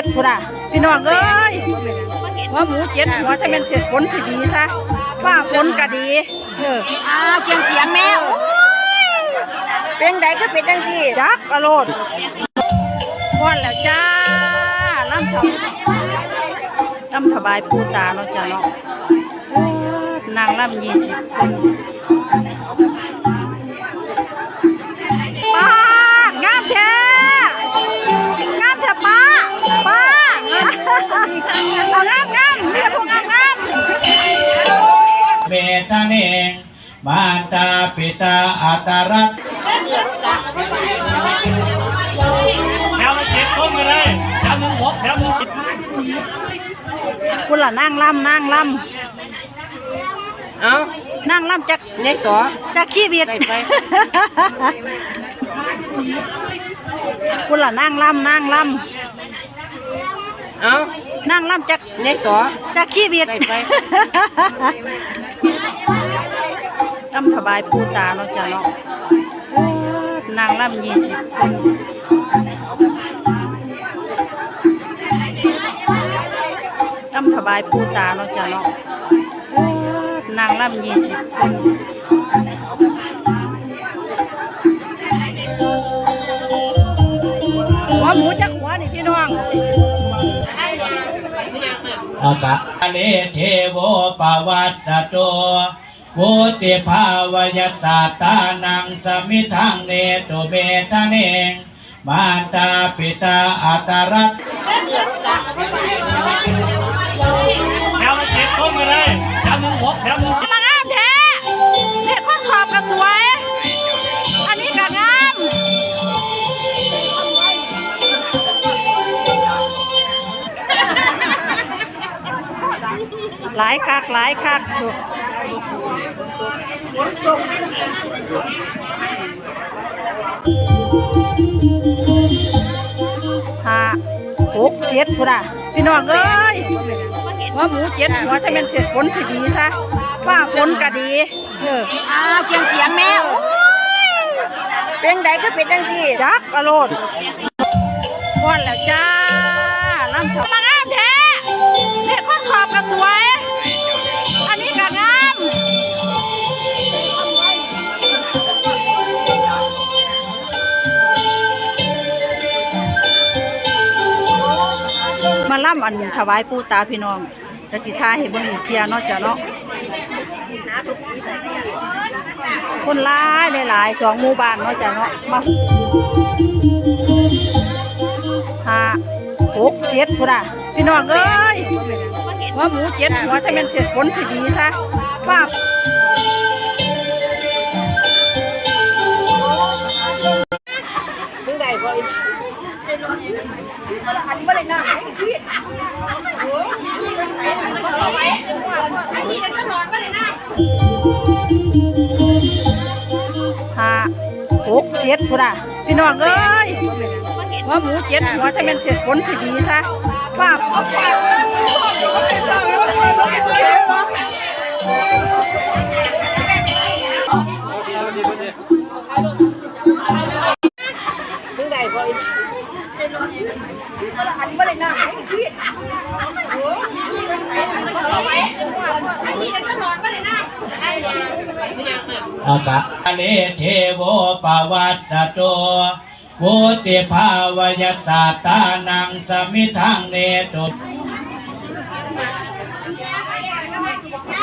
จ็ดพุ่นอะพี่น้องเอ้ยหัวหมูเจ็ดหัวจะเป็นเจ็ดฝนสิดีซะฟ้าฝนก็ดีเอออ้าวเกียงเสียงแม่โอ้ยเป็นไดก็เป็นจังซี่จักกะโลดพอนแล้วจ้าล่ำถวล่ำถบายปูตาเนาะจ้าเนาะโอ้ยนางล่ำยี่สิบคน เอางามงามนี่พวกงามงามเบตาเนมาตาปิตาอัตารัตแถวละเจ็ดคนมาเลยแถวหนึ่งหกแถวหนึ่งคุณล่ะนางล่ำนางล่ำเอาำนางล่ำจักในสอจักขี้เบียดคุณล่ะนางล่ำนางล่ำ เอ้าำนางล่ำจักในสอจักขี้เบียดไปไปล่ำถบายปูตาเนาะจ้าเนาะโอ้ยนางล่ำยี่สิบคนล่ำถบายปูตาเนาะจ้าเนาะโอ้ยนางล่ำยี่สิบคนหัวหมูจักหัวนี่พี่น้อง อากะเลเทโวปวัตตโตวุติภาวยตาตานังสมิทังเนตุเบตาเนงมาตาปิตาอัตารัตแถวละเจ็ดคนมาเลยแถวหนึ่งหกแถวหนึ่งมางามแท้เนี่ยคนขอบก็สวย หลายคักหลายคักสุดห้าหกเจ็ดพุ่นอะพี่น้องเอ้ยหัวหมูเจ็ดหัวจะเป็นเจ็ดฝนสิดีซะฟ้าฝนก็ดีเอออ้าวเกียงเสียงแม่โอ้ยเป็นไดก็เป็นจังซี่จักกะโลดพอนแล้วจ้าล่ำถวมางามแท้นี่คนขอบก็สวยอัน ล่ำอันถวายปู่ตาพี่น้องกสิทาให้เบิ่งอีเทียเนาะจ้ะเนาะคนหลายหลายๆสองหมู่บ้านเนาะจ้ะเนาะมาห้าหกเจ็ดพุ่นอะพี่น้องเอ้ยหัวหมูเจ็ดหัวจะเป็นเจ็ดฝนสิดีซะฟ้า บ่อีกห้าหกเจ็ดพุ่นอะพี่น้องเอ้ยว่าหมูเจ็ดหัวจะเป็นเจ็ดฝนสีดีซะป้าถึง อากะเลเทโวปวัตตโตวุติภาวยตาตานังสมิทังเนตุ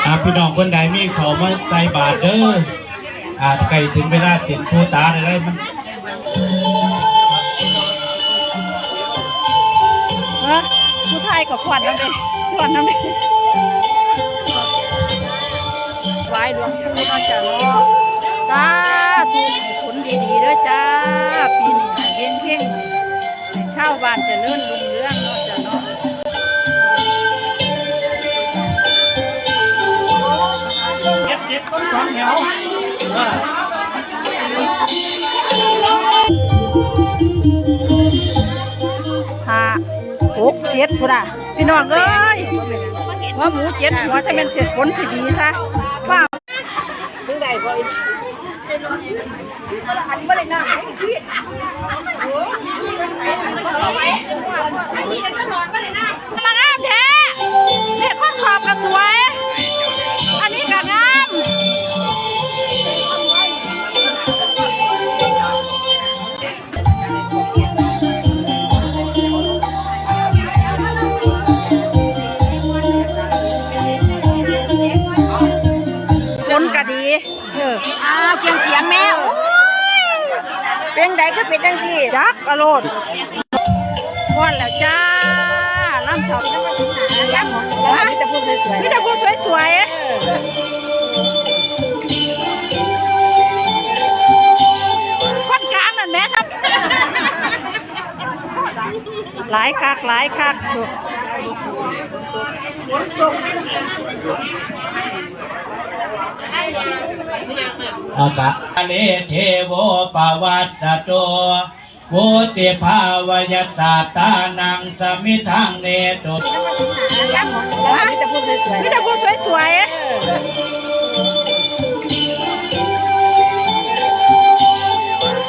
อาพี่น้องคนใดมีเขามาใส่บาตรเด้ออาจไกลถึงเวลาติดผู้ตาอะไรมันเอ้อผู้ไทยกับขวัญน้ำเด้ขวัญน้ำเด้ไหวหลวง ธุให้ฝนดีๆเด้อจ้า ปีนี้ให้เฮงเฮงให้ชาวบ้านเจริญรุ่งเรืองเนาะจ้ะเนาะเจ็ดเจ็ดคนสองแถวห้าหกเจ็ดพุ่นอะพี่น้องเอ้ยหัวหมูเจ็ดหัวจะเป็นเจ็ดฝนสิดีซะฟ้า ถึงไดบ่อีก อ ก็เป็นจังซี่จักอโลดพอนแล้วจ้าล่ำเถายักษ์มีแต่พูดสวยมีแต่ผู้สวยๆคนกลางนั่นแหม่ครับหลายคักหลายคักสุด อา กะเลเทโวปวัตตโตวุติภาวยตาตานังสมิทังเนตุๆยักษ์มีแต่พูดสวยมีแต่ผู้สวยๆ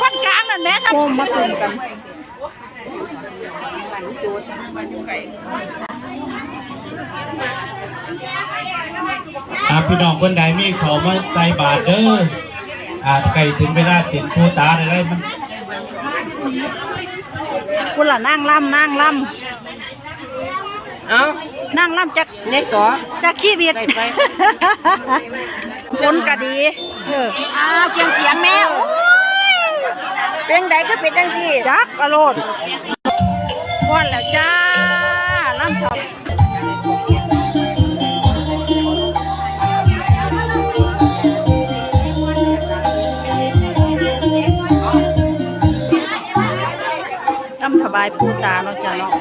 คนกลางนั่นแหม่ครับโมมาตุ่มกันอาพี่น้องคนใดมีเขามาใส่บาตรเด้อ อาจไก่ถึงเวลาสินผู้ตาได้แล้วมันคุณล่ะนั่งล่ำนั่งล่เอ้าำนั่งล่ำจักในสอจักขี้เวียดคนก็ดีเอออ้าวเกียงเสียงแม่โอ้ยเป็นไดก็เป็นจังซี่จักอโลดพอนแล้วจ้าายปูตาเนาะจ้ะเนาะ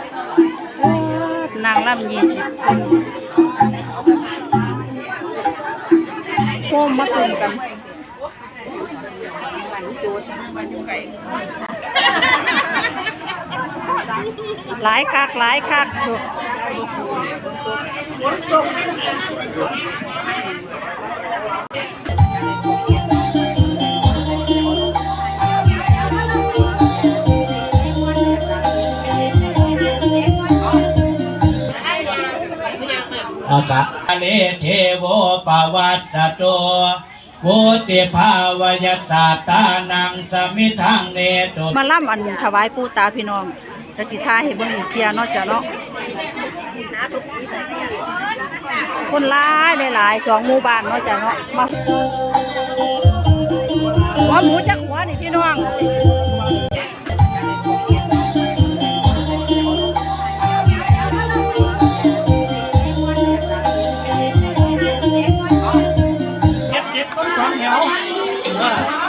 นางล่ำยี่สิบคนโค้มมาตุ่มกันหลายคักหลายคักสุด อากะเลเทโวปวัตตโตวุติภาวยตาตานังสมิทังเนตุมาล่ำอันถวายปูตาพี่น้องแล้วสิทาให้เบิ่งอีกเทียเนาะจ้ะเนาะคนหลายหลายๆสองหมู่บ้านเนาะจ้ะเนาะมาหัวหมูจักหัวนี่พี่น้อง เ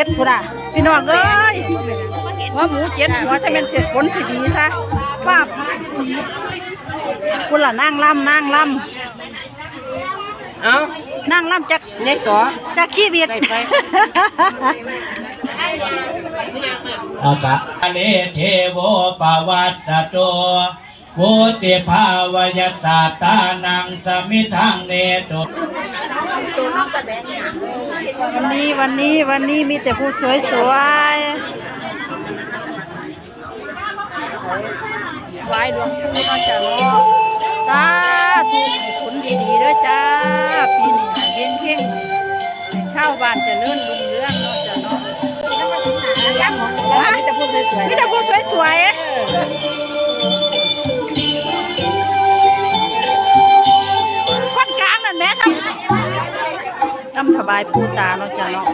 จ็ดพุ่นอะพี่น้องเอ้ยหัวหมูเจ็ดหัวจะเป็นเจ็ดฝนสิดีซะป้าบคุณล่ะนั่งล่ำนั่งล่เอ้าำนั่งล่ำจักในสอจักขี้เวียดอากะเลเทโวปวัตตโตวุติภาวยตาตานังสมิทังเนตุ วันนี้วันนี้วันนี้มีแต่ผู้สวยสวยไหวหลวงปู่เนาะจ้ะเนาะสาธุให้ฝนดีๆเด้อจ้า ปีนี้ให้เฮงๆให้ชาวบ้านเจริญรุ่งเรืองเนาะจ้ะเนาะยักษ์มีแต่พูดสวยมีแต่ผู้สวยๆำทำถบายปูตาเนาะจ้ะเนาะ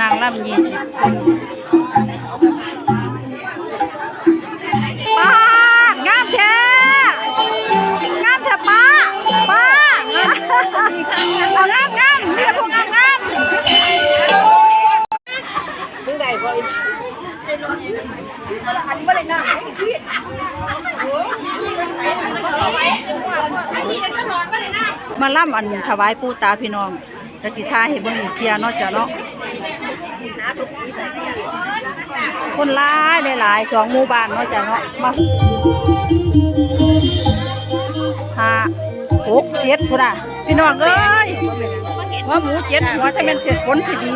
นางล่ำยี่สิบคน มาล่ำอันถวายปูตาพี่น้องแล้วสิทาให้เบิ่งอีกเทียเนาะจ้ะเนาะคนหลายหลายสองหมู่บ้านเนาะจ้ะเนาะมาห้าหกเจ็ดพุ่นอะพี่น้องเอ้ยว่าหมูเจ็ดหัวจะเป็นเจ็ดฝนสิดี